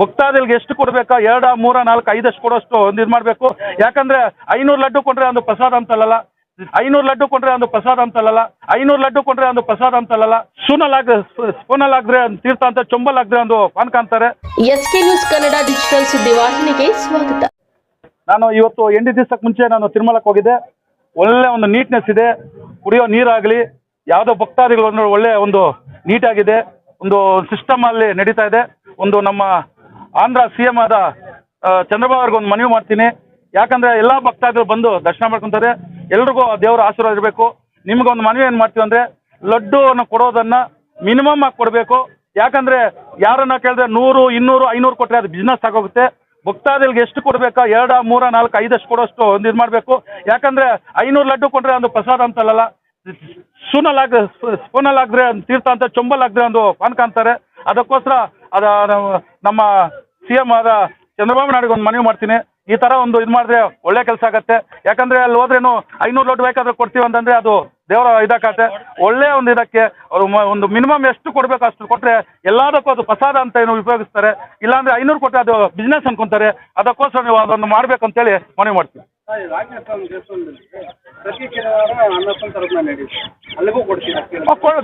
ಭಕ್ತಾದಿಗಳಿಗೆ ಎಷ್ಟು ಕೊಡಬೇಕಾ? ಎರಡ ಮೂರ ನಾಲ್ಕು ಐದಷ್ಟು ಕೊಡೋಷ್ಟು ಒಂದು ಇದು ಮಾಡಬೇಕು. ಯಾಕಂದ್ರೆ ಐನೂರು ಲಡ್ಡು ಕೊಂಡ್ರೆ ಒಂದು ಪ್ರಸಾದ ಅಂತಲ್ಲ ಐನೂರು ಲಡ್ಡು ಕೊಂಡ್ರೆ ಒಂದು ಪ್ರಸಾದ ಅಂತಲ್ಲ ಐನೂರು ಲಡ್ಡು ಕೊಟ್ರೆ ಒಂದು ಪ್ರಸಾದ ಅಂತಲ್ಲ ಸೂನಲ್ಲಾಗ್ರೆ ಸ್ಪೂನಲ್ಲಾಗ್ರೆ ಒಂದು ತೀರ್ಥ ಅಂತ ಚೊಂಬಲ್ಲಾಗ್ರೆ ಒಂದು ಪಾನ್ ಕಾಣ್ತಾರೆ ಎಸ್ಕೆ ನ್ಯೂಸ್ ಕನ್ನಡ ಡಿಜಿಟಲ್ ಸುದ್ದಿವಾಹಿನಿಗೆ ಸ್ವಾಗತ. ನಾನು ಇವತ್ತು ಎಂಟು ದಿವಸಕ್ಕೆ ಮುಂಚೆ ನಾನು ತಿರುಮಲಕ್ಕೆ ಹೋಗಿದ್ದೆ. ಒಳ್ಳೆ ಒಂದು ನೀಟ್ನೆಸ್ ಇದೆ. ಕುಡಿಯೋ ನೀರಾಗಲಿ. ಯಾವುದೋ ಭಕ್ತಾದಿಗಳು ಒಳ್ಳೆ ಒಂದು ನೀಟಾಗಿದೆ ಒಂದು ಸಿಸ್ಟಮ್ ಅಲ್ಲಿ ನಡೀತಾ ಇದೆ. ಒಂದು ನಮ್ಮ ಆಂಧ್ರ ಸಿ ಎಂ ಆದ ಚಂದ್ರಬಾಬು ಅವ್ರಿಗೆ ಒಂದು ಮನವಿ ಮಾಡ್ತೀನಿ. ಯಾಕಂದ್ರೆ ಎಲ್ಲ ಭಕ್ತಾದಿಗಳು ಬಂದು ದರ್ಶನ ಮಾಡ್ಕೊಂತಾರೆ. ಎಲ್ರಿಗೂ ದೇವರ ಆಶೀರ್ವಾದ ಇರಬೇಕು. ನಿಮ್ಗೊಂದು ಮನವಿ ಏನು ಮಾಡ್ತೀವಿ ಅಂದ್ರೆ ಲಡ್ಡುವನ್ನು ಕೊಡೋದನ್ನ ಮಿನಿಮಮ್ ಆಗಿ ಕೊಡಬೇಕು. ಯಾಕಂದ್ರೆ ಯಾರನ್ನ ಕೇಳಿದ್ರೆ ನೂರು, ಇನ್ನೂರು, ಐನೂರು ಕೊಟ್ಟರೆ ಅದು ಬಿಸ್ನೆಸ್ ಆಗೋಗುತ್ತೆ. ಭಕ್ತಾದಿಗಳಿಗೆ ಎಷ್ಟು ಕೊಡಬೇಕಾ? ಎರಡ, ಮೂರ, ನಾಲ್ಕು, ಐದಷ್ಟು ಕೊಡೋಷ್ಟು ಒಂದು ಇದು ಮಾಡಬೇಕು. ಯಾಕಂದ್ರೆ ಐನೂರು ಲಡ್ಡು ಕೊಟ್ಟರೆ ಒಂದು ಪ್ರಸಾದ ಅಂತಲ್ಲ ಸೂನಲ್ಲಾಗ್ರೆ ಸ್ಪೂನಲ್ಲಾಗ್ರೆ ಒಂದು ತೀರ್ಥ ಅಂತ ಚೊಂಬಲ್ಲಾಗ್ರೆ ಒಂದು ಪಾನ್ ಕಾಣ್ತಾರೆ. ಅದಕ್ಕೋಸ್ಕರ ಅದ ನಮ್ಮ- ಸಿ ಎಂ ಆದ ಚಂದ್ರಬಾಬು ನಾಯ್ಡು ಒಂದು ಮನವಿ ಮಾಡ್ತೀನಿ. ಈ ಥರ ಒಂದು ಇದು ಮಾಡಿದ್ರೆ ಒಳ್ಳೆ ಕೆಲಸ ಆಗತ್ತೆ. ಯಾಕಂದ್ರೆ ಅಲ್ಲಿ ಹೋದ್ರೇನು ಐನೂರು ಲೋಟ್ ಬೇಕಾದ್ರೆ ಕೊಡ್ತೀವಿ ಅಂತಂದ್ರೆ ಅದು ದೇವರ ಇದಕ್ಕಾಗತ್ತೆ ಒಳ್ಳೆ ಒಂದು ಇದಕ್ಕೆ ಅವರು ಒಂದು ಮಿನಿಮಮ್ ಎಷ್ಟು ಕೊಡಬೇಕು ಅಷ್ಟು ಕೊಟ್ಟರೆ ಎಲ್ಲದಕ್ಕೂ ಅದು ಪ್ರಸಾದ ಅಂತ ಏನು ಉಪಯೋಗಿಸ್ತಾರೆ. ಇಲ್ಲಾಂದ್ರೆ ಐನೂರು ಕೊಟ್ಟರೆ ಅದು ಬಿಸ್ನೆಸ್ ಅನ್ಕೊಂತಾರೆ. ಅದಕ್ಕೋಸ್ಕರ ನೀವು ಅದನ್ನು ಮಾಡಬೇಕು ಅಂತೇಳಿ ಮನವಿ ಮಾಡ್ತೀನಿ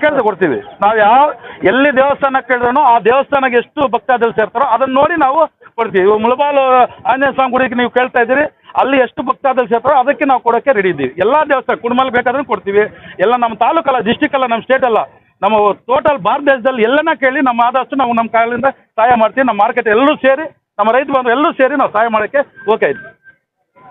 ಕೇಳಿದ್ರೆ ಕೊಡ್ತೀವಿ ನಾವು ಯಾವ, ಎಲ್ಲಿ ದೇವಸ್ಥಾನ ಕೇಳಿದ್ರೂ ಆ ದೇವಸ್ಥಾನಕ್ಕೆ ಎಷ್ಟು ಭಕ್ತಾದಿಗಳು ಸೇರ್ತಾರೋ ಅದನ್ನ ನೋಡಿ ನಾವು ಕೊಡ್ತೀವಿ. ಮುಳಬಾಲು ಆಂಜನೇಯ ಸ್ವಾಮಿ ಗುಡಿಗೆ ನೀವು ಕೇಳ್ತಾ ಇದ್ದೀರಿ, ಅಲ್ಲಿ ಎಷ್ಟು ಭಕ್ತಾದಿಗಳು ಸೇರ್ತಾರೋ ಅದಕ್ಕೆ ನಾವು ಕೊಡೋಕೆ ರೆಡಿ ಇದ್ದೀವಿ. ಎಲ್ಲ ದೇವಸ್ಥಾನ, ಕುಡ್ಮಲ್ ಬೇಕಾದ್ರೂ ಕೊಡ್ತೀವಿ. ಎಲ್ಲ ನಮ್ಮ ತಾಲೂಕಲ್ಲ ಡಿಸ್ಟಿಕ್ ಅಲ್ಲ, ನಮ್ಮ ಸ್ಟೇಟ್ ಅಲ್ಲ, ನಮ್ಮ ಟೋಟಲ್ ಭಾರತ ದೇಶದಲ್ಲಿ ಎಲ್ಲನ ಕೇಳಿ ನಮ್ಮ ಆದಷ್ಟು ನಾವು ನಮ್ಮ ಕಾಲಿಂದ ಸಹಾಯ ಮಾಡ್ತೀವಿ. ನಮ್ಮ ಮಾರ್ಕೆಟ್ ಎಲ್ಲರೂ ಸೇರಿ, ನಮ್ಮ ರೈತ ಬಂಧು ಎಲ್ಲರೂ ಸೇರಿ ನಾವು ಸಹಾಯ ಮಾಡೋಕ್ಕೆ ಓಕೆ ಇದ್ವಿ